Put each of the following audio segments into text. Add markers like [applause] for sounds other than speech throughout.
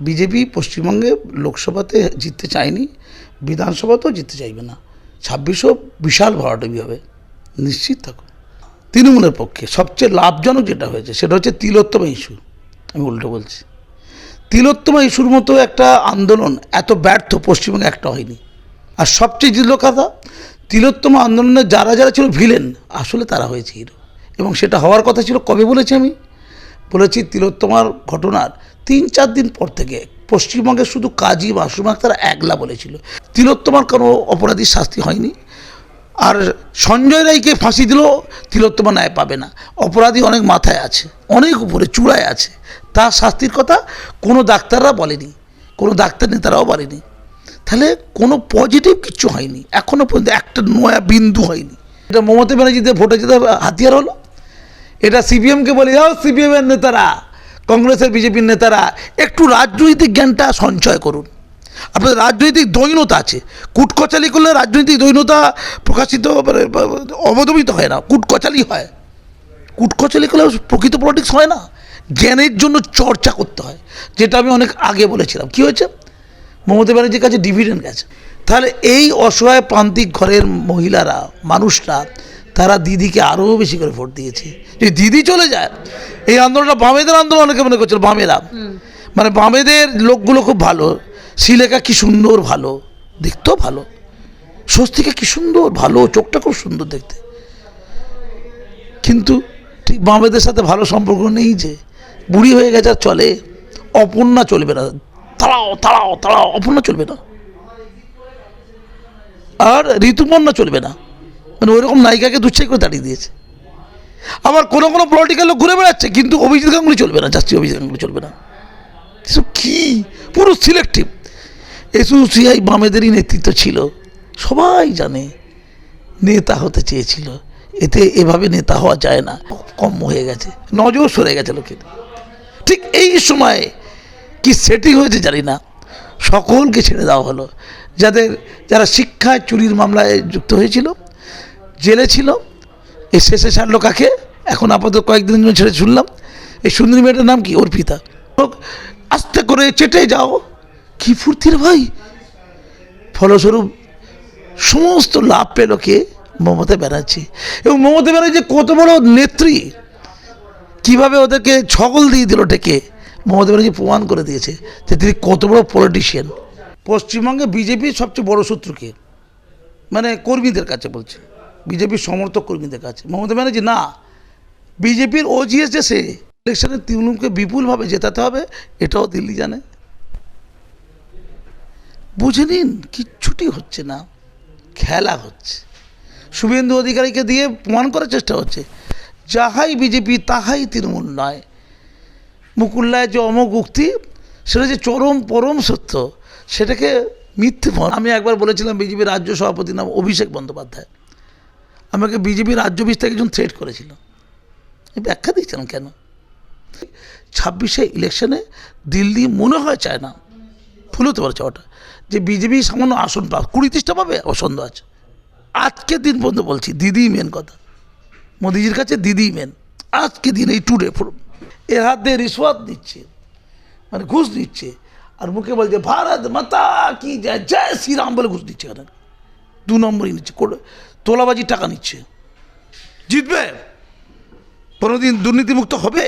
BJP পশ্চিমবঙ্গে লোকসভাতে জিততে চায়নি, বিধানসভাতেও জিততে চাইবে না। ছাব্বিশও বিশাল ভরাটবি হবে নিশ্চিত থাকুন। তৃণমূলের পক্ষে সবচেয়ে লাভজনক যেটা হয়েছে, সেটা হচ্ছে তিলোত্তমা ইস্যু। আমি উল্টো বলছি। তিলোত্তমা ইস্যুর মতো একটা আন্দোলন এত ব্যর্থ পশ্চিমবঙ্গে একটা হয়নি। আর সবচেয়ে যে কথা তিলোত্তমা আন্দোলনে যারা যারা ছিল ভিলেন, আসলে তারা হয়েছে হিরো। এবং সেটা হওয়ার কথা ছিল কবে বলেছি আমি? বলেছি তিলোত্তমার ঘটনার তিন চার দিন পর থেকে পশ্চিমবঙ্গে শুধু কাজী মাসুম আক্তার একলা বলেছিল। তিলোত্তমার কোনো অপরাধীর শাস্তি হয়নি। আর সঞ্জয় রায়কে ফাঁসি দিলেও তিলোত্তমা ন্যায় পাবে না। অপরাধী অনেক মাথায় আছে, অনেক উপরে চূড়ায় আছে। তার শাস্তির কথা কোনো ডাক্তাররা বলেনি, কোনো ডাক্তার নেতারাও বলেনি। তাহলে কোনো পজিটিভ কিছু হয়নি। এখনও পর্যন্ত একটা নয়া বিন্দু হয়নি। এটা মমতা ব্যানার্জিতে ভোটে যেতে হাতিয়ার হলো। এটা সিপিএমকে বলে, যাও সিপিএমের নেতারা। কংগ্রেসের বিজেপির নেতারা একটু রাজনৈতিক জ্ঞানটা সঞ্চয় করুন। আপনাদের রাজনৈতিক দৈনতা আছে। কুটকচালি করলে রাজনৈতিক দৈনতা প্রকাশিত মানে অবদমিত হয় না, কুটকচালি হয়। কুটকচালি করলে প্রকৃত পলিটিক্স হয় না। জ্ঞানের জন্য চর্চা করতে হয়, যেটা আমি অনেক আগে বলেছিলাম। কি হয়েছে? মমতা ব্যানার্জির কাছে ডিভিডেন্ড গেছে। তাহলে এই অসহায় প্রান্তিক ঘরের মহিলারা, মানুষরা তারা দিদিকে আরও বেশি করে ভোট দিয়েছে। যদি দিদি চলে যায় এই আন্দোলনটা বামেদের আন্দোলন অনেকে মনে করছিল বামেরা। মানে বামেদের লোকগুলো খুব ভালো শ্রীলেখা কি সুন্দর ভালো দেখতেও ভালো। স্বস্তিকা কি সুন্দর ভালো চোখটা খুব সুন্দর দেখতে। কিন্তু ঠিক বামেদের সাথে ভালো সম্পর্ক নেই যে বুড়ি হয়ে গেছে আর চলে অপর্ণা চলবে না। তাড়াও তাড়াও তাড়াও অপর্ণা চলবে না। আর ঋতুপর্ণা চলবে না। মানে ওইরকম নায়িকাকে দুচ্ছাই করে দাঁড়িয়ে দিয়েছে। আবার কোনো কোনো পলিটিক্যাল লোক ঘুরে বেড়াচ্ছে, কিন্তু অভিজিৎ গাঙ্গুলি চলবে না জাস্তি অভিজিৎ গাঙ্গুলি চলবে না। এসব কী? পুরো সিলেক্টিভ এসোসিআই বামেদেরই নেতৃত্ব ছিল। সবাই জানে, নেতা হতে চেয়েছিল। এতে এভাবে নেতা হওয়া যায় না। কম হয়ে গেছে নজর সরে গেছে লোকের। ঠিক এই সময়ে কি সেটিং হয়েছে জানি না। সকলকে ছেড়ে দেওয়া হলো। যাদের, যারা শিক্ষায় চুরির মামলায় যুক্ত হয়েছিল জেলে ছিল। এই শেষে ছাড়লো কাকে? এখন আপাতত কয়েকদিনের জন্য ছেড়ে শুনলাম এই সুন্দরী মেয়েটার নাম কি? অর্পিতা আস্তে করে চেটে যাও। কি ফুর্তির ভাই? ফলস্বরূপ সমস্ত লাভ পেল কে? মমতা ব্যানার্জি। এবং মমতা ব্যানার্জি কত বড় নেত্রী, কীভাবে ওদেরকে ছগল দিয়ে দিল ডেকে, মমতা ব্যানার্জি প্রমাণ করে দিয়েছে যে তিনি কত বড় পলিটিশিয়ান পশ্চিমবঙ্গে বিজেপির সবচেয়ে বড় শত্রুকে মানে কর্মীদের কাছে বলছে। বিজেপির সমর্থক কর্মীদের কাছে। মমতা ব্যানার্জি, না। বিজেপির ওজিএস যে সে ইলেকশনে তৃণমূলকে বিপুলভাবে জেতাতে হবে, এটাও দিল্লি জানে। বুঝে নিন, কিচ্ছুটি হচ্ছে না। খেলা হচ্ছে। শুভেন্দু অধিকারীকে দিয়ে প্রমাণ করার চেষ্টা হচ্ছে। যাহাই বিজেপি, তাহাই তৃণমূল নয়। মুকুল্লায় যে অমোঘ উক্তি, সেটা যে চরম পরম সত্য, সেটাকে মিথ্যে আমি একবার বলেছিলাম বিজেপির রাজ্য সভাপতির নাম অভিষেক বন্দ্যোপাধ্যায়। আমাকে বিজেপির রাজ্য বিস্তার একজন থ্রেট করেছিল। ব্যাখ্যা দিয়েছিলাম কেন? ছাব্বিশে ইলেকশনে দিল্লি মনে হয় চায় না। ভুল হতে পারে ওটা যে বিজেপি সামান্য আসন পাবে কুড়ি তিরিশটা পাবে? ও সন্দেহ আছে। আজকের দিন পর্যন্ত বলছি দিদি মেন কথা। মোদিজির কাছে দিদি মেন আজকে দিন এই টুডে এর হাত দিয়ে রিশ্ওয়াত দিচ্ছে মানে ঘুষ দিচ্ছে, আর মুখে বলছে, ভারত মাতা কি জয় জয় শ্রীরাম বলে ঘুষ দিচ্ছে এখানে। দু নম্বরই নিচ্ছে। তোলাবাজির টাকা নিচ্ছে। জিতবে? কোনোদিন দুর্নীতিমুক্ত হবে?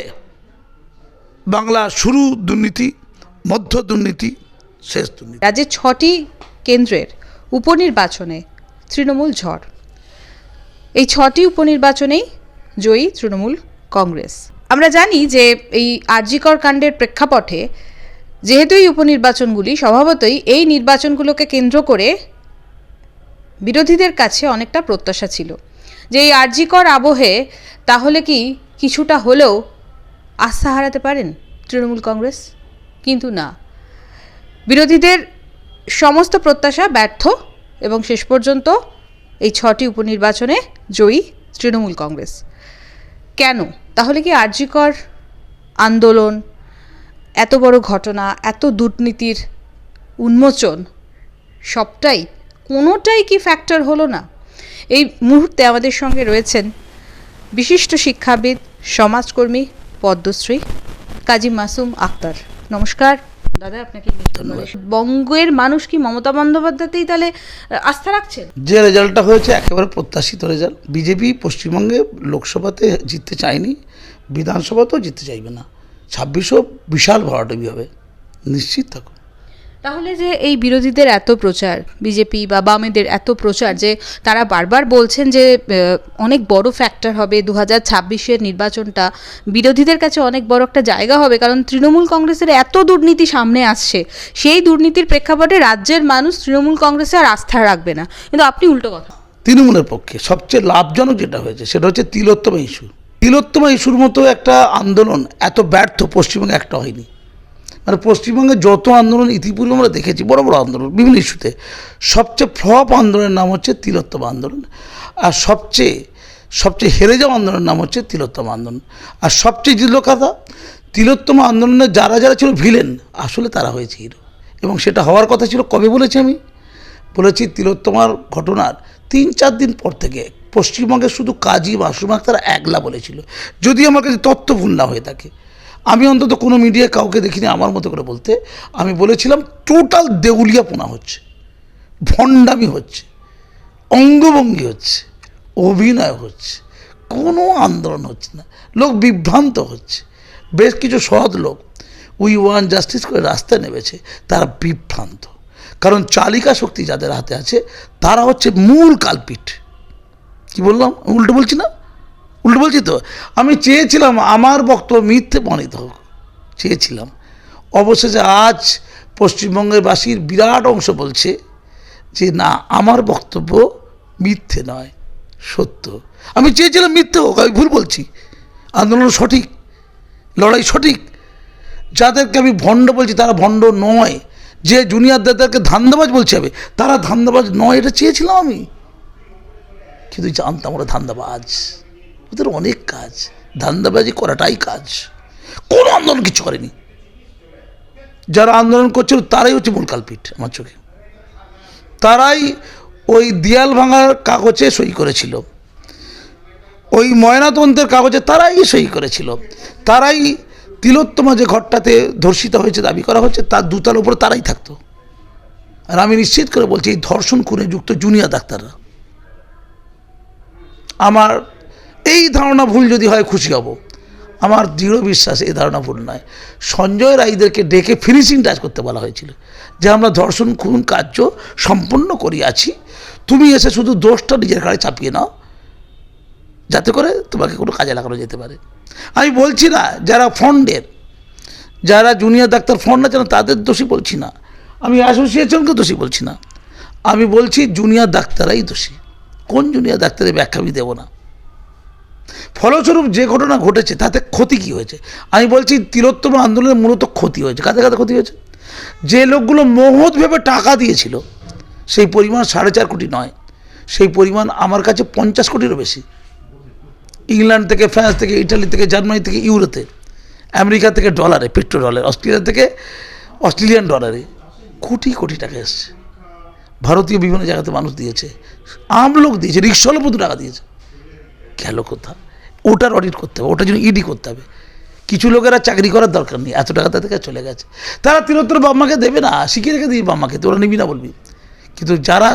বাংলা শুরু দুর্নীতি, মধ্য দুর্নীতি, শেষ দুর্নীতি। রাজ্যের ছটি কেন্দ্রের উপনির্বাচনে তৃণমূল ঝড়। এই ছটি উপনির্বাচনেই জয়ী তৃণমূল কংগ্রেস। আমরা জানি যে এই আরজিকর কাণ্ডের প্রেক্ষাপটে যেহেতু এই উপনির্বাচনগুলি, স্বভাবতই এই নির্বাচনগুলোকে কেন্দ্র করে বিরোধীদের কাছে অনেকটা প্রত্যাশা ছিল যে এই আরজিকর আবহে তাহলে কি কিছুটা হলেও আস্থা হারাতে পারেন তৃণমূল কংগ্রেস? কিন্তু না। বিরোধীদের সমস্ত প্রত্যাশা ব্যর্থ এবং শেষ পর্যন্ত এই ছটি উপনির্বাচনে জয়ী তৃণমূল কংগ্রেস। কেন? তাহলে কি আরজিকর আন্দোলন, এত বড় ঘটনা, এত দুর্নীতির উন্মোচন সবটাই কোনোটাই কি ফ্যাক্টর হলো না? এই মুহূর্তে আমাদের সঙ্গে রয়েছেন বিশিষ্ট শিক্ষাবিদ সমাজকর্মী পদ্মশ্রী কাজী মাসুম আক্তার। নমস্কার। দাদা আপনাকে বঙ্গের মানুষ কি মমতা বন্দ্যোপাধ্যায়তেই তাহলে আস্থা রাখছেন? যে রেজাল্টটা হয়েছে একেবারে প্রত্যাশিত রেজাল্ট। বিজেপি পশ্চিমবঙ্গে লোকসভাতে জিততে চায়নি বিধানসভাতেও জিততে চাইবে না। ছাব্বিশও বিশাল ভরাটবি হবে। নিশ্চিত থাকুন। তাহলে যে এই বিরোধীদের এত প্রচার, বিজেপি বা বামেদের এত প্রচার যে তারা বারবার বলছেন যে অনেক বড় ফ্যাক্টর হবে দু হাজার ছাব্বিশের নির্বাচনটা, বিরোধীদের কাছে অনেক বড় একটা জায়গা হবে কারণ তৃণমূল কংগ্রেসের এত দুর্নীতি সামনে আসছে, সেই দুর্নীতির প্রেক্ষাপটে রাজ্যের মানুষ তৃণমূল কংগ্রেসে আর আস্থা রাখবে না। কিন্তু আপনি উল্টো কথা তৃণমূলের পক্ষে সবচেয়ে লাভজনক যেটা হয়েছে সেটা হচ্ছে তিলোত্তমা ইস্যু। তিলোত্তমা ইস্যুর মতো একটা আন্দোলন এত ব্যর্থ পশ্চিমবঙ্গে একটা হয়নি। মানে পশ্চিমবঙ্গে যত আন্দোলন ইতিপূর্বে আমরা দেখেছি, বড় বড় আন্দোলন, বিভিন্ন ইস্যুতে, সবচেয়ে ফ্লপ আন্দোলনের নাম হচ্ছে তিলোত্তম আন্দোলন। আর সবচেয়ে সবচেয়ে হেরে যাওয়া আন্দোলনের নাম হচ্ছে তিলোত্তম আন্দোলন। আর সবচেয়ে জিতল কথা তিলোত্তম আন্দোলনে যারা যারা ছিল ভিলেন, আসলে তারা হয়েছে হিরো এবং সেটা হওয়ার কথা ছিল কবে বলেছি আমি? বলেছি তিলোত্তমার ঘটনার তিন চার দিন পর থেকে পশ্চিমবঙ্গে শুধু কাজী মাসুম আক্তার একলা বলেছিল। যদি আমার কাছে তথ্য ভুল না হয়ে থাকে আমি অন্তত কোনো মিডিয়ায় কাউকে দেখিনি আমার মতো করে বলতে। আমি বলেছিলাম টোটাল দেউলিয়াপোনা হচ্ছে, ভণ্ডামি হচ্ছে, অঙ্গভঙ্গি হচ্ছে, অভিনয় হচ্ছে, কোনো আন্দোলন হচ্ছে না, লোক বিভ্রান্ত হচ্ছে। বেশ কিছু সৎ লোক, উই ওয়ান জাস্টিস করে রাস্তায় নেমেছে, তারা বিভ্রান্ত। কারণ চালিকা শক্তি যাদের হাতে আছে, তারা হচ্ছে মূল কালপিট কি বললাম? উল্টো বলছি না? উল্টো বলছি তো, আমি চেয়েছিলাম আমার বক্তব্য মিথ্যে প্রমাণিত হোক, চেয়েছিলাম। অবশেষে আজ পশ্চিমবঙ্গের বাসীর বিরাট অংশ বলছে যে, না, আমার বক্তব্য মিথ্যে নয়, সত্য। আমি চেয়েছিলাম মিথ্যে হোক, আমি ভুল বলছি। আন্দোলন সঠিক, লড়াই সঠিক। যাদেরকে আমি ভণ্ড বলছি, তারা ভণ্ড নয়। যে জুনিয়রদেরকে ধান্দাবাজ বলছি আমি, তারা ধান্দাবাজ নয়, এটা চেয়েছিলাম আমি। কিন্তু জানতাম ওরা ধান্দাবাজ। ওদের অনেক কাজ, ধান্দাবাজি করাটাই কাজ। কোনো আন্দোলন কিছু করেনি। যারা আন্দোলন করছিল তারাই হচ্ছে মূল কালপিট আমার চোখে। তারাই ওই দেয়াল ভাঙার কাগজে সই করেছিল। ওই ময়নাতন্ত্রের কাগজে তারাই সই করেছিল। তারাই তিলোত্তমা যে ঘরটাতে ধর্ষিত হয়েছে দাবি করা হচ্ছে, তার দুতার উপরে তারাই থাকতো। আর আমি নিশ্চিত করে বলছি, এই ধর্ষণ করে যুক্ত জুনিয়র ডাক্তাররা। আমার এই ধারণা ভুল যদি হয় খুশি হব। আমার দৃঢ় বিশ্বাস এই ধারণা ভুল নয়। সঞ্জয় রায়দেরকে ডেকে ফিনিশিং টাচ করতে বলা হয়েছিল যে আমরা ধর্ষণ খুন কার্য সম্পন্ন করিয়াছি তুমি এসে শুধু দোষটা নিজের ঘাড়ে চাপিয়ে নাও। যাতে করে তোমাকে কোনো কাজে লাগানো যেতে পারে। আমি বলছি না, যারা ফন্ডের যারা জুনিয়র ডাক্তার ফন্ড আছে না, তাদের দোষী বলছি না। আমি অ্যাসোসিয়েশনকে দোষী বলছি না। আমি বলছি জুনিয়র ডাক্তারাই দোষী। কোন জুনিয়র ডাক্তারের ব্যাখ্যা আমি দেবো না। ফলস্বরূপ যে ঘটনা ঘটেছে, তাতে ক্ষতি কী হয়েছে? আমি বলছি, তিলোত্তম আন্দোলনের মূলত ক্ষতি হয়েছে। কাদের কাদের ক্ষতি হয়েছে? যে লোকগুলো মহৎ ভেবে টাকা দিয়েছিল, সেই পরিমাণ সাড়ে চার কোটি নয়, সেই পরিমাণ আমার কাছে পঞ্চাশ কোটিরও বেশি। ইংল্যান্ড থেকে, ফ্রান্স থেকে, ইটালি থেকে, জার্মানি থেকে, ইউরোতে, আমেরিকা থেকে ডলারে পেট্রো ডলারে অস্ট্রেলিয়া থেকে অস্ট্রেলিয়ান ডলারে কোটি কোটি টাকা এসছে। ভারতীয় বিভিন্ন জায়গাতে মানুষ দিয়েছে। আম লোক দিয়েছে রিক্সাওয়ালা প্রচুর টাকা দিয়েছে। গেল কোথা ওটার অডিট করতে হবে, ওটার জন্য ইডি করতে হবে। কিছু লোকেরা চাকরি করার দরকার নেই, এত টাকা তাদের কাছে চলে গেছে। তারা তিরোত্তর বাম্মাকে দেবে না শিখিয়ে রেখে দিবি বাম্মাকে তোরা নিবি না বলবি। কিন্তু যারা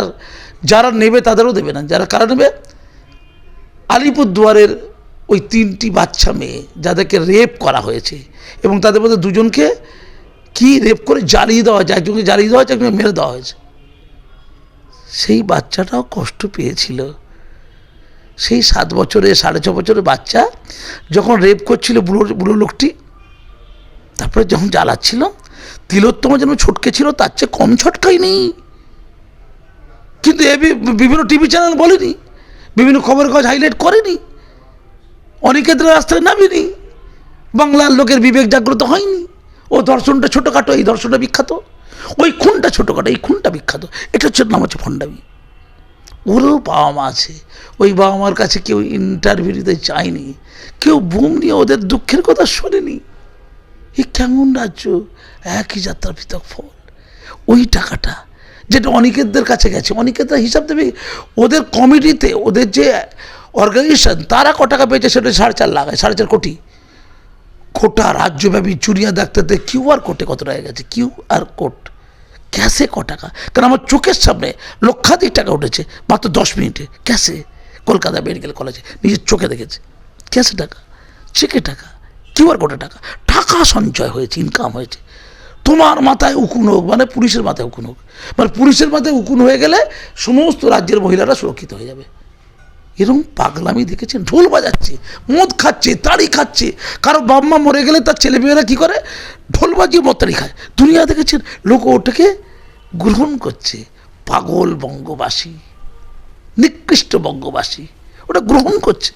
যারা নেবে তাদেরও দেবে না। যারা কারা নেবে? আলিপুরদুয়ারের ওই তিনটি বাচ্চা মেয়ে, যাদেরকে রেপ করা হয়েছে। এবং তাদের মধ্যে দুজনকে কি রেপ করে জ্বালিয়ে দেওয়া হয়েছে একজনকে জ্বালিয়ে দেওয়া হয়েছে, একজনকে মেরে দেওয়া হয়েছে। সেই বাচ্চাটাও কষ্ট পেয়েছিল। সেই সাত বছরে, সাড়ে ছ বছরের বাচ্চা যখন রেপ করছিল বুড়ো বুড়ো লোকটি, তারপরে যখন জ্বালাচ্ছিল, তিলোত্তমা যেন ছটকে ছিল, তার চেয়ে কম ছটকাই নেই। কিন্তু এ বিভিন্ন টিভি চ্যানেল বলেনি, বিভিন্ন খবরের কাগজ হাইলাইট করেনি অনেকের রাস্তায় নামেনি, বাংলার লোকের বিবেক জাগ্রত হয়নি। ও দর্শনটা ছোটোখাটো, এই দর্শনটা বিখ্যাত। ওই খুনটা ছোটোখাটো, এই খুনটা বিখ্যাত। এটা হচ্ছে নাম হচ্ছে ভণ্ডামি। ওরও বাবা মা আছে। ওই বাবা মার কাছে কেউ ইন্টারভিউ দিতে চায়নি। কেউ বুম নিয়ে ওদের দুঃখের কথা শোনেনি। এ কেমন রাজ্য? একই যাত্রা পৃথক ফল। ওই টাকাটা যেটা অনিকেতদের কাছে গেছে, অনিকেতরা হিসাব দেবে, ওদের কমিটিতে ওদের যে অর্গানাইজেশন তারা ক টাকা পেয়েছে সেটা সাড়ে চার লাখ, সাড়ে চার কোটি। গোটা রাজ্যব্যাপী চুরিয়া ডাক্তারতে কিউ আর কোর্টে কত টাকা গেছে? কিউ আর কোর্ট ক্যাশে ক টাকা? কারণ আমার চোখের সামনে লক্ষাধিক টাকা উঠেছে, মাত্র দশ মিনিটে। ক্যাশে? কলকাতা মেডিকেল কলেজে। নিজের চোখে দেখেছে। ক্যাশে টাকা? চেকে টাকা? কিউআর আর কোর্টে টাকা? টাকা সঞ্চয় হয়েছে ইনকাম হয়েছে। তোমার মাথায় উকুন হোক মানে পুলিশের মাথায় উকুন হোক। মানে পুলিশের মাথায় উকুন হয়ে গেলে সমস্ত রাজ্যের মহিলারা সুরক্ষিত হয়ে যাবে। এরকম পাগলামি দেখেছেন ঢোল বাজাচ্ছে, মদ খাচ্ছে তাড়ি খাচ্ছে। কারও বাম্মা মরে গেলে তার ছেলেমেয়েরা কী করে? ঢোল বাজিয়ে মদ তাড়ি খায়। দুনিয়া দেখেছেন লোক ওটাকে গ্রহণ করছে, পাগল বঙ্গবাসী, নিকৃষ্ট বঙ্গবাসী, ওটা গ্রহণ করছে।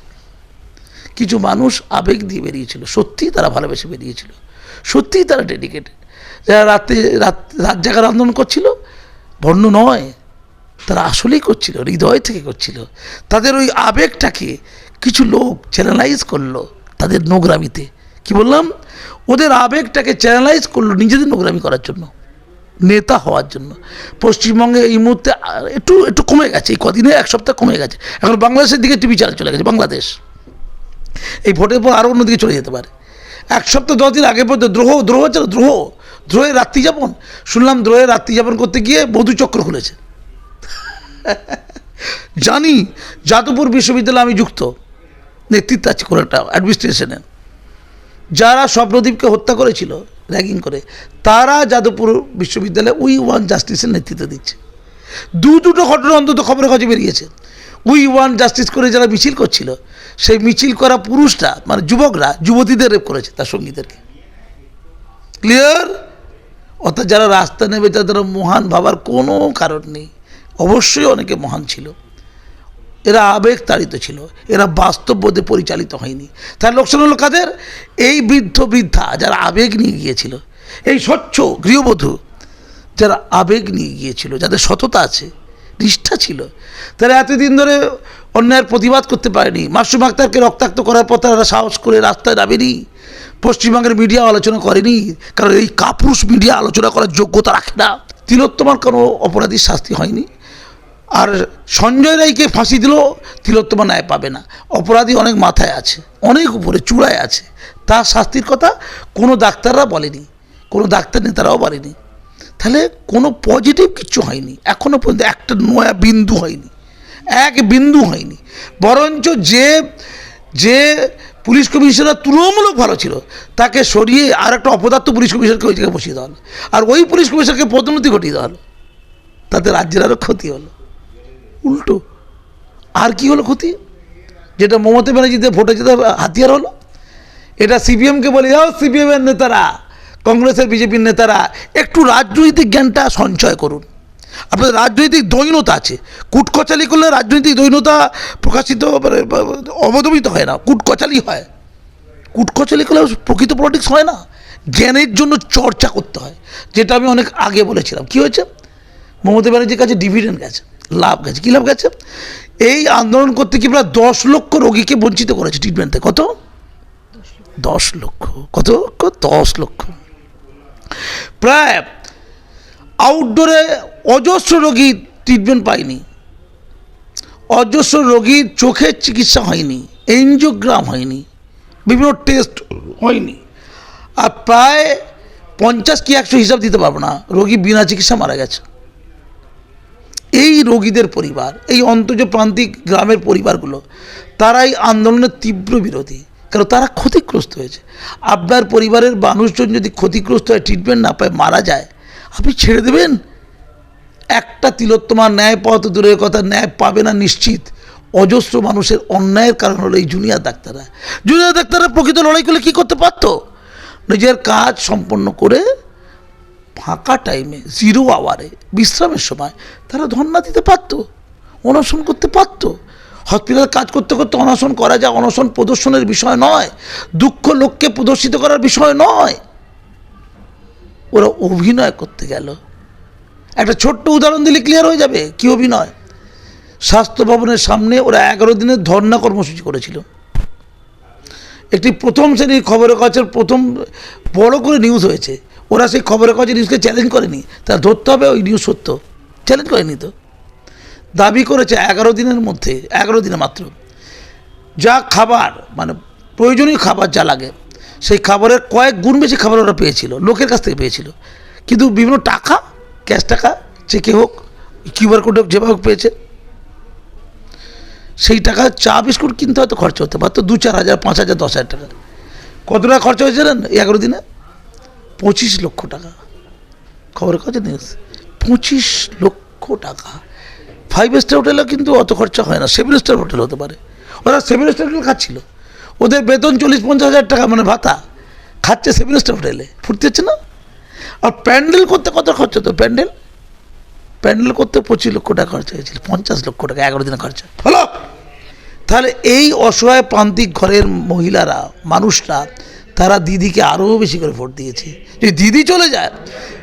কিছু মানুষ আবেগ দিয়ে বেরিয়েছিল, সত্যিই তারা ভালোবেসে বেরিয়েছিল, সত্যিই তারা ডেডিকেটেড যারা রাতে রাত রাত জাগার আন্দোলন করছিল, বর্ণ নয় তারা আসলেই করছিল, হৃদয় থেকে করছিল। তাদের ওই আবেগটাকে কিছু লোক চ্যানেলাইজ করল তাদের নোংরামিতে। কি বললাম? ওদের আবেগটাকে চ্যানেলাইজ করল নিজেদের নোংরামি করার জন্য, নেতা হওয়ার জন্য। পশ্চিমবঙ্গে এই মুহূর্তে একটু একটু কমে গেছে, এই কদিনে এক সপ্তাহ কমে গেছে। এখন বাংলাদেশের দিকে টিভি চাল চলে গেছে, বাংলাদেশ। এই ভোটের পর আরও অন্যদিকে চলে যেতে পারে। এক সপ্তাহ, দশ দিন আগে পর্যন্ত দ্রোহ দ্রোহ ছিল দ্রোহ। দ্রোহের রাত্রি যাপন। শুনলাম দ্রোহের রাত্রি যাপন করতে গিয়ে মধুচক্র খুলেছে। [laughs] জানি, যাদবপুর বিশ্ববিদ্যালয়ে আমি যুক্ত। নেতৃত্ব আছে কোনো একটা অ্যাডমিনিস্ট্রেশনে যারা স্বপ্নদীপকে হত্যা করেছিল র্যাগিং করে, তারা যাদবপুর বিশ্ববিদ্যালয়ে উই ওয়ান জাস্টিসের নেতৃত্ব দিচ্ছে। দু দুটো ঘটনা অন্তত খবরের কাছে বেরিয়েছে। উই ওয়ান জাস্টিস করে যারা মিছিল করছিল, সেই মিছিল করা পুরুষরা মানে যুবকরা, যুবতীদের রেপ করেছে তার সঙ্গীদেরকে। ক্লিয়ার অর্থাৎ যারা রাস্তা নেবে, তাদের মহান ভাবার কোনো কারণ নেই। অবশ্যই অনেকে মহান ছিল। এরা আবেগ তাড়িত ছিল। এরা বাস্তববোধে পরিচালিত হয়নি। তার লোকসান হলো কাদের? এই বৃদ্ধ বৃদ্ধা যারা আবেগ নিয়ে গিয়েছিল, এই স্বচ্ছ গৃহবধূ যারা আবেগ নিয়ে গিয়েছিল, যাদের সততা আছে, নিষ্ঠা ছিল, তারা এতদিন ধরে অন্যায়ের প্রতিবাদ করতে পারেনি। মাসুম আক্তারকে রক্তাক্ত করার পর তারা সাহস করে রাস্তায় নামেনি। পশ্চিমবঙ্গের মিডিয়া আলোচনা করেনি। কারণ এই কাপুরুষ মিডিয়া আলোচনা করার যোগ্যতা রাখে না। তিলোত্তমার কোনো অপরাধীর শাস্তি হয়নি। আর সঞ্জয় রায়কে ফাঁসি দিলেও তিলোত্তমা ন্যায় পাবে না। অপরাধী অনেক মাথায় আছে, অনেক উপরে, চূড়ায় আছে। তার শাস্তির কথা কোনো ডাক্তাররা বলেনি, কোনো ডাক্তার নেতারাও বলেনি। তাহলে কোনো পজিটিভ কিছু হয়নি। এখনও পর্যন্ত একটা নয়া বিন্দু হয়নি, এক বিন্দু হয়নি। বরঞ্চ যে যে পুলিশ কমিশনার তুলনামূলক ভালো ছিল, তাকে সরিয়ে আর একটা অপদার্থ পুলিশ কমিশনারকে ওই জায়গায় বসিয়ে দেওয়া আর ওই পুলিশ কমিশনারকে পদোন্নতি ঘটিয়ে দেওয়া তাতে রাজ্যের আরও ক্ষতি হলো। উল্টো। আর কি হলো ক্ষতি? যেটা মমতা ব্যানার্জিতে ভোটে যেতে হাতিয়ার হলো? এটা সিপিএমকে বলে যাও সিপিএমের নেতারা, কংগ্রেসের বিজেপির নেতারা, একটু রাজনৈতিক জ্ঞানটা সঞ্চয় করুন। আপনাদের রাজনৈতিক দৈনতা আছে। কুটকচালি করলে রাজনৈতিক দৈনতা প্রকাশিত মানে অবদমিত হয় না, কুটকচালি হয়। কুটকচালি করলে প্রকৃত পলিটিক্স হয় না। জ্ঞানের জন্য চর্চা করতে হয়, যেটা আমি অনেক আগে বলেছিলাম। কি হয়েছে? মমতা ব্যানার্জির কাছে ডিভিডেন্ড গেছে। লাভ গেছে। কী লাভ গেছে? এই আন্দোলন করতে কি প্রায় দশ লক্ষ রোগীকে বঞ্চিত করেছে ট্রিটমেন্টে কত? দশ লক্ষ। কত? লক্ষ দশ লক্ষ। প্রায় আউটডোরে অজস্র রোগী ট্রিটমেন্ট পায়নি। অজস্র রোগীর চোখের চিকিৎসা হয়নি এনজিওগ্রাম হয়নি, বিভিন্ন টেস্ট হয়নি। আর প্রায় পঞ্চাশ কি একশো হিসাব দিতে পারব না। রোগী বিনা চিকিৎসা মারা গেছে। এই রোগীদের পরিবার, এই অন্তজ প্রান্তিক গ্রামের পরিবারগুলো, তারাই আন্দোলনের তীব্র বিরোধী। কারণ তারা ক্ষতিগ্রস্ত হয়েছে। আপনার পরিবারের মানুষজন যদি ক্ষতিগ্রস্ত হয় ট্রিটমেন্ট না পায়, মারা যায়, আপনি ছেড়ে দেবেন? একটা তিলোত্তমা ন্যায় পাওয়া তো দূরের কথা ন্যায় পাবে না নিশ্চিত। অজস্র মানুষের অন্যায়ের কারণ হলো এই জুনিয়র ডাক্তাররা। জুনিয়র ডাক্তাররা প্রকৃত লড়াই করলে কী করতে পারতো? নিজের কাজ সম্পন্ন করে ফাঁকা টাইমে জিরো আওয়ারে বিশ্রামের সময় তারা ধর্না দিতে পারতো, অনশন করতে পারতো। হসপিটালে কাজ করতে করতে অনশন করা যায়, অনশন প্রদর্শনের বিষয় নয়, দুঃখ লোককে প্রদর্শিত করার বিষয় নয়। ওরা অভিনয় করতে গেল। একটা ছোট্ট উদাহরণ দিলে ক্লিয়ার হয়ে যাবে, কি অভিনয়? স্বাস্থ্য ভবনের সামনে ওরা এগারো দিনের ধর্ণা কর্মসূচি করেছিল। একটি প্রথম শ্রেণির খবরের কাগজের প্রথম বড় করে নিউজ হয়েছে। ওরা সেই খবরের কাগজের নিউজকে চ্যালেঞ্জ করেনি। তারা ধরতে হবে ওই নিউজ সত্য। চ্যালেঞ্জ করেনি তো। দাবি করেছে এগারো দিনের মধ্যে, এগারো দিনে মাত্র। যা খাবার মানে প্রয়োজনীয় খাবার যা লাগে, সেই খাবারের কয়েক গুণ বেশি খাবার ওরা পেয়েছিল, লোকের কাছ থেকে পেয়েছিল। কিন্তু বিভিন্ন টাকা ক্যাশ টাকা চেকে হোক কিউআর কোড হোক, যেভাবে হোক পেয়েছে। সেই টাকা চা, বিস্কুট কিনতে হয়তো খরচা হতে পারতো, দু চার হাজার, পাঁচ হাজার, দশ হাজার টাকা। কত টাকা খরচা হয়েছে জানেন? এই এগারো দিনে? পঁচিশ লক্ষ টাকা। খবরের কাছে নিউজ পঁচিশ লক্ষ টাকা। ফাইভ স্টার হোটেলে কিন্তু অত খরচা হয় না। সেভেন স্টার হোটেল হতে পারে। ওরা সেভেন স্টার হোটেল খাচ্ছিল। ওদের বেতন চল্লিশ পঞ্চাশ হাজার টাকা মানে ভাতা। খাচ্ছে সেভেন স্টার হোটেলে ফুর্তি হচ্ছে না? আর প্যান্ডেল করতে কত খরচা তো প্যান্ডেল? প্যান্ডেল করতে পঁচিশ লক্ষ টাকা খরচা হয়েছিল। পঞ্চাশ লক্ষ টাকা, এগারো দিনে খরচা। হলো? তাহলে এই অসহায় প্রান্তিক ঘরের মহিলারা, মানুষরা তারা দিদিকে আরও বেশি করে ভোট দিয়েছে। যদি দিদি চলে যায়,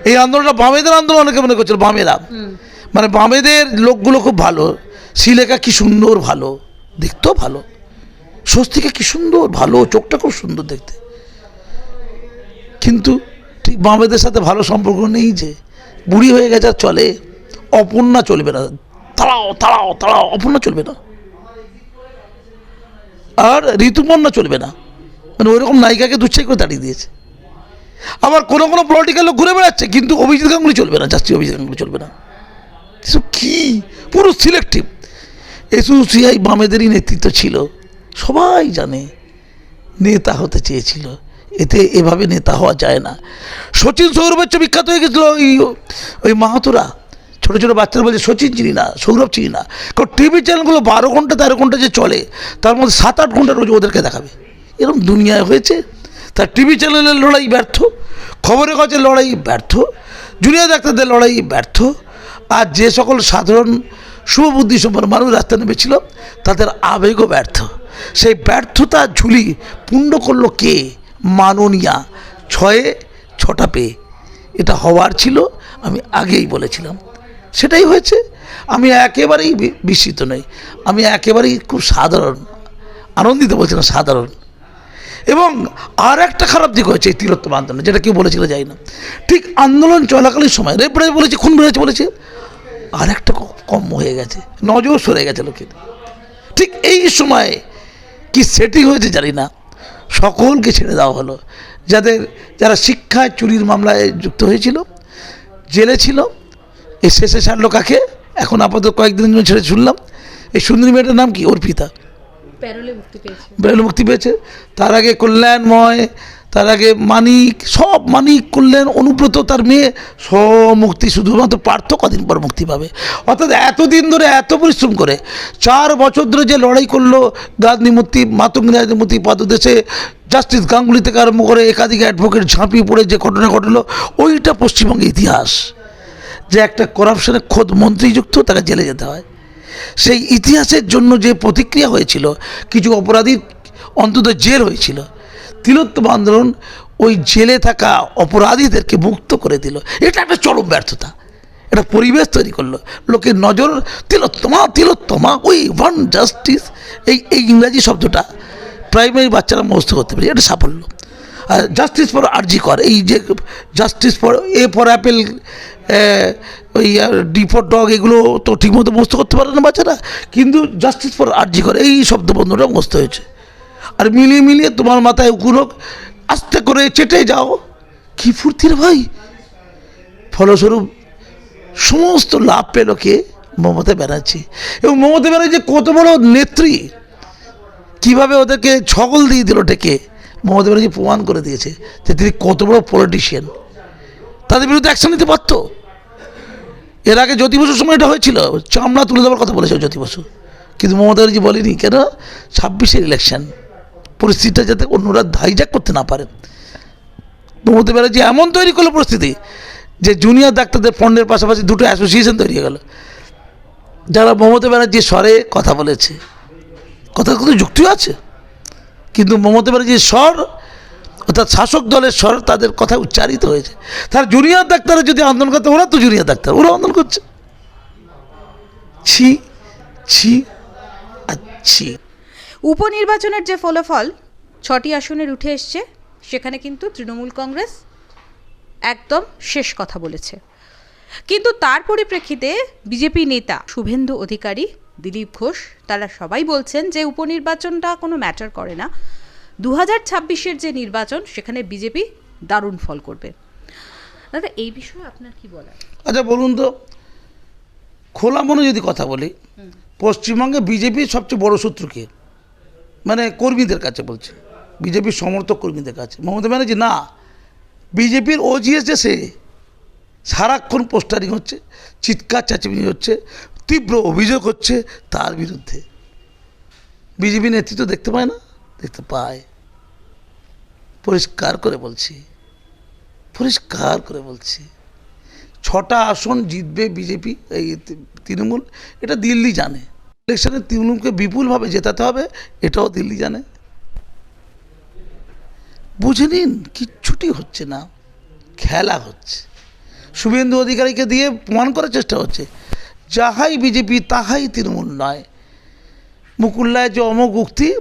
এই আন্দোলনটা বামেদের আন্দোলন অনেকে মনে করছিল, বামেরা। মানে বামেদের লোকগুলো খুব ভালো। শিলেখা কি সুন্দর ভালো, দেখতেও ভালো। স্বস্তিকা কি সুন্দর, ভালো, চোখটা খুব সুন্দর দেখতে। কিন্তু ঠিক বামেদের সাথে ভালো সম্পর্ক নেই যে, বুড়ি হয়ে গেছে আর চলে, অপর্ণা চলবে না। তাড়াও তাড়াও তাড়াও অপর্ণা চলবে না। আর ঋতুপর্ণা চলবে না। মানে ওইরকম নায়িকাকে দুচ্ছাই করে দাঁড়িয়ে দিয়েছে। আবার কোনো কোনো পলিটিক্যাল লোক ঘুরে বেড়াচ্ছে, কিন্তু অভিজিৎ গাঙ্গুলি চলবে না জাস্টি অভিজিৎ গাঙ্গুলি চলবে না। এসব কী? পুরো সিলেক্টিভ এসোসিআই বামেদেরই নেতৃত্ব ছিল, সবাই জানে, নেতা হতে চেয়েছিল। এতে এভাবে নেতা হওয়া যায় না। সচিন সৌরভের চেয়ে বিখ্যাত হয়ে গেছিল ওই ওই মাহাতুরা। ছোটো ছোটো বাচ্চারা বলছে, সচিন চিনি না, সৌরভ চিনি না। কারণ টিভি চ্যানেলগুলো বারো ঘণ্টা, তেরো ঘণ্টা যে চলে, তার মধ্যে সাত আট ঘণ্টা রোজ ওদেরকে দেখাবে। এরকম দুনিয়ায় হয়েছে। তার টিভি চ্যানেলের লড়াই ব্যর্থ, খবরের কাগজের লড়াই ব্যর্থ জুনিয়র ডাক্তারদের লড়াই ব্যর্থ, আর যে সকল সাধারণ শুভবুদ্ধি সম্পন্ন মানুষ রাস্তা নেমেছিল, তাদের আবেগও ব্যর্থ। সেই ব্যর্থতা ঝুলি পূর্ণ করল কে? মাননীয়া ছয়ে ছটা পেয়ে এটা হওয়ার ছিল, আমি আগেই বলেছিলাম। সেটাই হয়েছে। আমি একেবারেই বিস্মিত নই। আমি একেবারেই খুব সাধারণ, আনন্দিত বলছিলাম সাধারণ। এবং আর একটা খারাপ দিক হয়েছে এই তিলোত্তম আন্দোলন, যেটা কেউ বলেছিল, যাই না। ঠিক আন্দোলন চলাকালীন সময় রেপ বেড়েছে বলেছে, খুন বেড়েছে বলেছে আর একটা কম হয়ে গেছে, নজর সরে গেছে লোকের। ঠিক এই সময়ে কি সেটিং হয়েছে জানি না, সকলকে ছেড়ে দেওয়া হলো। যাদের, যারা শিক্ষায় চুরির মামলায় যুক্ত হয়েছিল, জেলে ছিল, এই শেষে ছাড়লো কাকে? এখন আপাতত কয়েকদিনের জন্য ছেড়ে শুনলাম। এই সুন্দরী মেয়েটার নাম কি? অর্পিতা। প্যারোলে মুক্তি পেয়েছে। বেরোলে মুক্তি পেয়েছে। তার আগে কল্যাণময়, তার আগে মানিক, সব মানিক, কল্যাণ, অনুব্রত তার মেয়ে সব মুক্তি শুধুমাত্র পার্থ কদিন পর মুক্তি পাবে। অর্থাৎ এতদিন ধরে এত পরিশ্রম করে, চার বছর ধরে যে লড়াই করল গান্ধী মূর্তি মাতঙ্গী মূর্তি পাদদেশে, জাস্টিস গাঙ্গুলি থেকে আরম্ভ করে একাধিক অ্যাডভোকেট ঝাঁপিয়ে পড়ে যে ঘটনা ঘটলো, ওইটা পশ্চিমবঙ্গের ইতিহাস। যে একটা করাপশনে খোদ মন্ত্রী যুক্ত তাকে জেলে যেতে হয়। সেই ইতিহাসের জন্য যে প্রতিক্রিয়া হয়েছিল, কিছু অপরাধীর অন্তত জেল হয়েছিল। তিলোত্তম আন্দোলন ওই জেলে থাকা অপরাধীদেরকে মুক্ত করে দিল। এটা একটা চরম ব্যর্থতা। এটা পরিবেশ তৈরি করল। লোকের নজর তিলোত্তমা তিলোত্তমা, ওই ওয়ান জাস্টিস, এই এই ইংরাজি শব্দটা প্রাইমারি বাচ্চারা মুখস্থ করতে পারে এটা সাফল্য। জাস্টিস ফর আরজি কর এই যে justice for A for apple ওই ডি ফর ডগ এগুলো তো ঠিকমতো মুখস্থ করতে পারে না বাচ্চারা। কিন্তু জাস্টিস ফর আরজি কর এই শব্দ বন্ধুটা মুখস্থ হয়েছে। আর মিলিয়ে মিলিয়ে তোমার মাথায় উকুন আস্তে করে চেটে যাও। কি ফুর্তি রে ভাই? ফলস্বরূপ সমস্ত লাভ পেল কে? মমতা ব্যানার্জি। এবং মমতা ব্যানার্জি কত বড় নেত্রী, কীভাবে ওদেরকে ছগল দিয়ে দিল ডেকে মমতা ব্যানার্জি প্রমাণ করে দিয়েছে যে তিনি কত বড় পলিটিশিয়ান তাদের বিরুদ্ধে অ্যাকশন নিতে পারতো। এর আগে জ্যোতি বসুর সময় এটা হয়েছিল। চামড়া তুলে দেওয়ার কথা বলেছে জ্যোতি বসু। কিন্তু মমতা ব্যানার্জি বলেনি, কেন? ছাব্বিশের ইলেকশন পরিস্থিতিটা যাতে অন্যরা হাইজ্যাক করতে না পারে। মমতা ব্যানার্জি এমন তৈরি করল পরিস্থিতি যে জুনিয়র ডাক্তারদের ফন্ডের পাশাপাশি দুটো অ্যাসোসিয়েশন তৈরি হয়ে গেল। যারা মমতা ব্যানার্জির স্বরে কথা বলেছে কথা কিন্তু যুক্তিও আছে? কিন্তু মমতা ব্যানার্জির স্বর, অর্থাৎ শাসক দলের স্বর তাদের কথা উচ্চারিত হয়েছে। তার জুনিয়র ডাক্তাররা যদি আন্দোলন করতে, ওরা তো জুনিয়র ডাক্তার, ওরা আন্দোলন করছে। ছি ছি ছি। উপনির্বাচনের যে ফলাফল, ছটি আসনের উঠে এসছে, সেখানে কিন্তু তৃণমূল কংগ্রেস একদম শেষ কথা বলেছে। কিন্তু তার পরিপ্রেক্ষিতে বিজেপি নেতা শুভেন্দু অধিকারী দিলীপ ঘোষ তারা সবাই বলছেন যে উপনির্বাচনটা কোনো ম্যাটার করে না। দু হাজার ছাব্বিশের যে নির্বাচন সেখানে বিজেপি দারুণ ফল করবে। দাদা এই বিষয়ে আপনার কি বলার? আচ্ছা বলুন তো খোলা মনে যদি কথা বলি পশ্চিমবঙ্গে বিজেপির সবচেয়ে বড় শত্রু কে? মানে কর্মীদের কাছে বলছে বিজেপির সমর্থক কর্মীদের কাছে। মমতা ব্যানার্জি না বিজেপির ওজিএস যে সে সারাক্ষণ পোস্টারিং হচ্ছে চিৎকার চাচিমিনি হচ্ছে তীব্র অভিযোগ হচ্ছে তার বিরুদ্ধে। বিজেপি নেতৃত্ব দেখতে পায় না? দেখতে পায়। পরিষ্কার করে বলছি। পরিষ্কার করে বলছি। ছটা আসন জিতবে বিজেপি, এই তৃণমূল, এটা দিল্লি জানে। ইলেকশনে তৃণমূলকে বিপুলভাবে জেতাতে হবে, এটাও দিল্লি জানে। বুঝে নিন, কিচ্ছুটি হচ্ছে না। খেলা হচ্ছে। শুভেন্দু অধিকারীকে দিয়ে প্রমাণ করার চেষ্টা হচ্ছে। যাহাই বিজেপি, তাহাই তৃণমূল নয়। মুকুল্লায় যে অমোক উক্তি,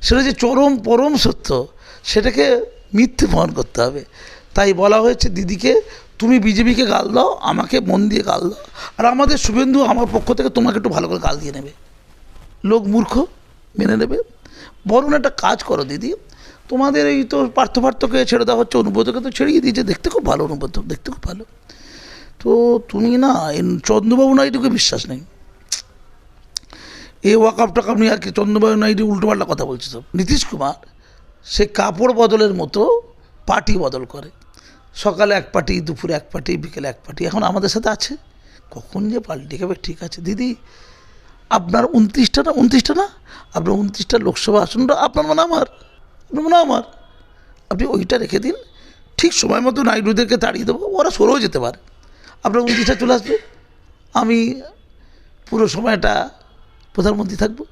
সেটা যে চরম পরম সত্য, সেটাকে মিথ্যে প্রমাণ করতে হবে। তাই বলা হয়েছে, দিদিকে, তুমি বিজেপিকে গাল দাও, আমাকে মন দিয়ে গাল দাও। আর আমাদের শুভেন্দু আমার পক্ষ থেকে তোমাকে একটু ভালো করে গাল দিয়ে নেবে। লোক মূর্খ, মেনে নেবে। বরং একটা কাজ করো দিদি। তোমাদের এই তো পার্থ পার্থকে ছেড়ে দেওয়া হচ্ছে, অনুব্রতকে তো ছেড়িয়ে দিয়েছে। দেখতে খুব ভালো অনুব্রত, দেখতে খুব ভালো। তো তুমি না চন্দ্রবাবু নাইডুকে বিশ্বাস নেই। এই ওয়াকাপ টাকাপ নিয়ে আর কি চন্দ্রবাবু নাইডু উল্টোপাল্টা কথা বলছে সব। নীতিশ কুমার, সে কাপড় বদলের মতো পার্টি বদল করে। সকালে এক পার্টি দুপুরে এক পার্টি বিকেলে এক পার্টি এখন আমাদের সাথে আছে। কখন যে পাল্টে যাবে ঠিক আছে। দিদি, আপনার উনত্রিশটা না উনত্রিশটা না? আপনার উনত্রিশটা লোকসভা আসনটা আপনার মানে আমার, আপনার মানে আমার। আপনি ওইটা রেখে দিন, ঠিক সময় মতো নাইডুদেরকে তাড়িয়ে দেবো, ওরা সরেও যেতে পারে। আপনার উনত্রিশটা চলে আসবে? আমি পুরো সময়টা প্রধানমন্ত্রী থাকব।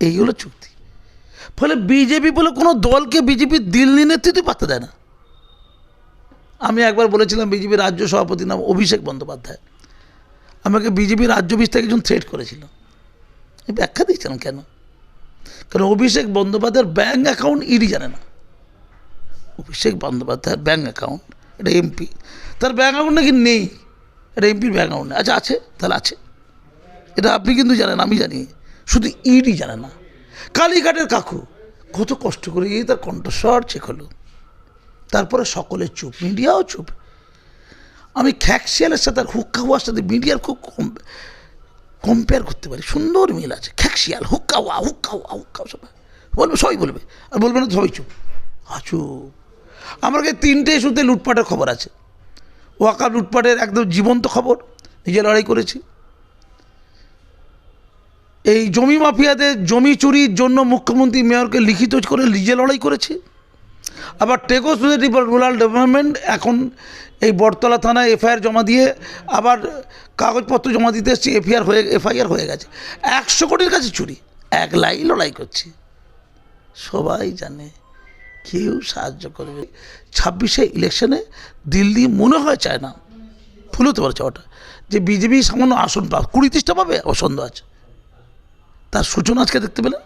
এই হলো চুক্তি। ফলে বিজেপি বলে কোনো দলকে বিজেপি দিল্লি নেতৃত্ব পাত্তা দেয় না। আমি একবার বলেছিলাম বিজেপি রাজ্য সভাপতির নাম অভিষেক বন্দ্যোপাধ্যায়। আমাকে বিজেপি রাজ্য থেকে একজন থ্রেট করেছিল। ব্যাখ্যা দিয়েছিলাম কেন? কারণ অভিষেক বন্দ্যোপাধ্যায়ের ব্যাঙ্ক অ্যাকাউন্ট ইডি জানে না। অভিষেক বন্দ্যোপাধ্যায়ের ব্যাঙ্ক অ্যাকাউন্ট, এটা এমপি, তার ব্যাঙ্ক অ্যাকাউন্ট নাকি নেই? এটা এমপির নেই। আচ্ছা আছে? তাহলে আছে। এটা আপনি কিন্তু জানেন, আমি জানি। শুধু ইডি জানে না। কালীঘাটের কাকু, কত কষ্ট করে এই তার কণ্ঠস্বর চেক হলো। তারপরে সকলে চুপ মিডিয়াও চুপ। আমি খ্যাকশিয়ালের সাথে আর হুক্কা হওয়ার সাথে মিডিয়ার খুব কম কম্পেয়ার করতে পারি। সুন্দর মিল আছে। খ্যাকশিয়াল, হুক্কা ওয়া হুক্কা ওয়া হুক্কা সবাই। বলবে সবাই বলবে। আর বলবে না, সবাই চুপ। আচু আমার কাছে তিনটে ইস্যুতে লুটপাটের খবর আছে। ওয়াকা লুটপাটের একদম জীবন্ত খবর, নিজে লড়াই করেছি। এই জমি মাফিয়াদের জমি চুরির জন্য মুখ্যমন্ত্রী মেয়রকে লিখিত করে নিজে লড়াই করেছে। আবার টেকো সোসাইটি ফর রুরাল ডেভেলপমেন্ট এখন এই বটতলা থানায় এফআইআর জমা দিয়ে আবার কাগজপত্র জমা দিতে এসেছি, এফআইআর হয়ে এফআইআর হয়ে গেছে। একশো কোটির কাছে চুরি, একলাই লড়াই করছি। সবাই জানে কেউ সাহায্য করবে। ছাব্বিশে ইলেকশনে দিল্লি মনে হয় চায় না। ভুল হতে পারছে ওটা যে বিজেপি সামান্য আসন পাবে কুড়ি তিরিশটা পাবে? ও সন্দেহ আছে। তার সূচনা আজকে দেখতে পেলেন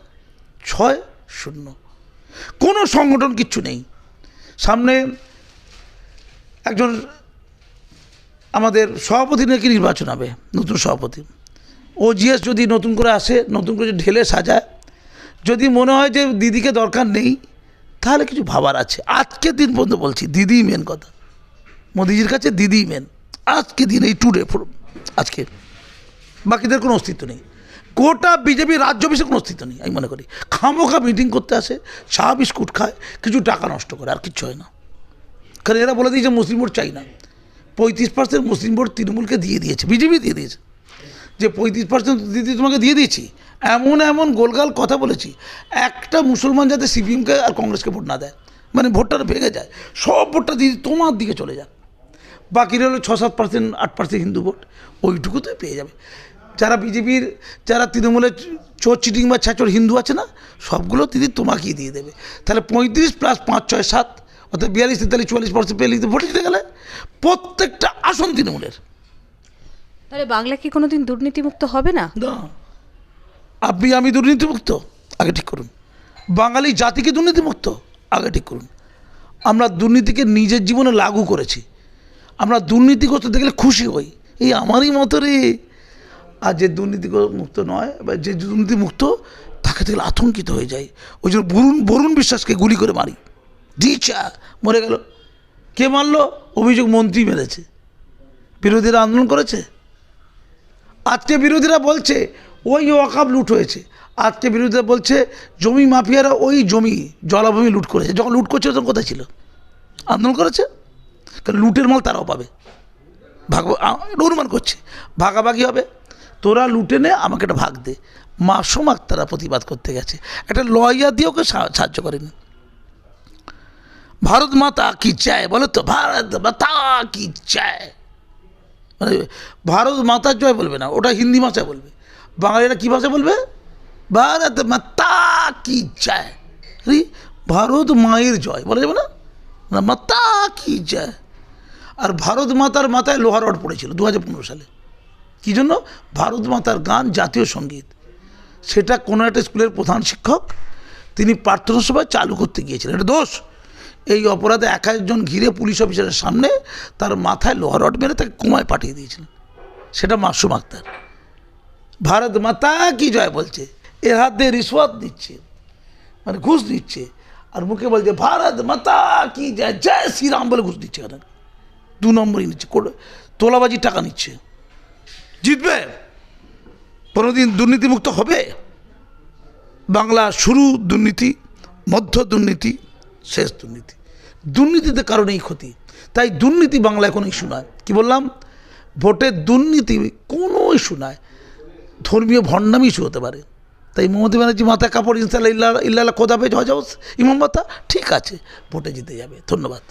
ছয় শূন্য। কোনো সংগঠন কিচ্ছু নেই। সামনে একজন আমাদের সভাপতি নাকি নির্বাচন হবে, নতুন সভাপতি। ও জিএস যদি নতুন করে আসে, নতুন করে ঢেলে সাজায়, যদি মনে হয় যে দিদিকে দরকার নেই তাহলে কিছু ভাবার আছে। আজকের দিন পর্যন্ত বলছি, দিদিই মেন কথা। মোদিজির কাছে দিদিই মেন আজকে দিন এই টুডে আজকে। বাকিদের কোনো অস্তিত্ব নেই। গোটা বিজেপি রাজ্য অফিসে কোনো অস্তিত্ব নেই, আমি মনে করি। খামোখা মিটিং করতে আসে, চা, বিস্কুট খায়, কিছু টাকা নষ্ট করে, আর কিচ্ছু হয় না। কারণ এরা বলে দিয়েছে, মুসলিম ভোট চাই না। পঁয়ত্রিশ পার্সেন্ট মুসলিম ভোট তৃণমূলকে দিয়ে দিয়েছে, বিজেপি দিয়ে দিয়েছে। যে পঁয়ত্রিশ পার্সেন্ট দিদি তোমাকে দিয়ে দিয়েছি, এমন এমন গোলগাল কথা বলেছি, একটা মুসলমান যাতে সিপিএমকে আর কংগ্রেসকে ভোট না দেয় মানে ভোটটা ভেঙে যায়, সব ভোটটা দিদি তোমার দিকে চলে যায় বাকিরা হলো ছ সাত পার্সেন্ট আট পার্সেন্ট হিন্দু ভোট ওইটুকুতেই পেয়ে যাবে। যারা বিজেপির, যারা তৃণমূলের চোর, চিটিং বা ছ্যাচর হিন্দু আছে না, সবগুলো দিদি তোমাকেই দিয়ে দেবে। তাহলে পঁয়ত্রিশ প্লাস পাঁচ, ছয়, সাত, অর্থাৎ বিয়াল্লিশ, তেতাল্লিশ, চুয়াল্লিশ পার্সেন্ট পেলে ভোটে জিতে গেলে প্রত্যেকটা আসন তৃণমূলের। তাহলে বাংলা কি কোনোদিন দুর্নীতিমুক্ত হবে না? আপনি, আমি দুর্নীতিমুক্ত? আগে ঠিক করুন। বাঙালি জাতিকে দুর্নীতিমুক্ত? আগে ঠিক করুন। আমরা দুর্নীতিকে নিজের জীবনে লাগু করেছি। আমরা দুর্নীতি করতে দেখলে খুশি হই। এই আমারই মতো রে। আর যে দুর্নীতি মুক্ত নয়, বা যে দুর্নীতি মুক্ত তাকে দেখলে আতঙ্কিত হয়ে যায় ওই জন্য বরুণ বরুণ বিশ্বাসকে গুলি করে মারি। দিচা মরে গেল। কে মারলো? অভিযোগ মন্ত্রী মেরেছে। বিরোধীরা আন্দোলন করেছে? আজকে বিরোধীরা বলছে, ওই ওয়াকাব লুট হয়েছে। আজকে বিরোধীরা বলছে, জমি মাফিয়ারা ওই জমি, জলাভূমি লুট করেছে। যখন লুট করছে, তখন কোথায় ছিল? আন্দোলন করেছে? লুটের মাল তারাও পাবে। ভাগ অনুমান করছে। ভাগাভাগি হবে। তোরা লুটে নে, আমাকে একটা ভাগ দে। মাসুম তারা প্রতিবাদ করতে গেছে। একটা লয়ার দিয়ে ওকে সাহায্য করেনি। ভারত মাতা কি চায় বলে তো? ভারত মাতা কি চায়? মানে ভারত মাতার জয় বলবে না, ওটা হিন্দি ভাষায় বলবে। বাঙালিরা কী ভাষা বলবে? ভারত মাতা কি আরে, ভারত মায়ের জয়, বলা যাবে না? না, মাতা কি জয়? আর ভারত মাতার মাথায় লোহার রড পড়েছিল দু হাজার পনেরো সালে। কী জন্য? ভারত মাতার গান জাতীয় সংগীত। সেটা কোনো একটা স্কুলের প্রধান শিক্ষক, তিনি প্রার্থনা সভায় চালু করতে গিয়েছিলেন। এটা দোষ। এই অপরাধে এক একজন ঘিরে পুলিশ অফিসারের সামনে তার মাথায় লোহার রড মেরে তাকে কুমায় পাঠিয়ে দিয়েছিলেন সেটা মাসুম আক্তার। ভারত মাতা কি জয় বলছে? এর হাত দিয়ে রিশ্বত দিচ্ছে মানে ঘুষ দিচ্ছে, আর মুখে বলছে, ভারত মাতা কি জয় জয় শ্রীরাম বলে ঘুষ দিচ্ছে এখানে। দু নম্বরই নিচ্ছে তোলাবাজির টাকা নিচ্ছে। জিতবে? কোনোদিন দুর্নীতিমুক্ত হবে? বাংলা শুরু দুর্নীতি, মধ্য দুর্নীতি, শেষ দুর্নীতি। দুর্নীতিতে কারণেই ক্ষতি। তাই দুর্নীতি বাংলায় কোনো ইস্যু নয়। কী বললাম? ভোটের দুর্নীতি কোনো ইস্যু নয়। ধর্মীয় ভণ্ডামি ইস্যু হতে পারে। তাই মমতা ব্যানার্জি মাথায় কাপড় ইনশাল্লাহ ইল্লা ইল্লাহ খোদাবে হজাউস ইমাম ঠিক আছে, ভোটে জিতে যাবে। ধন্যবাদ।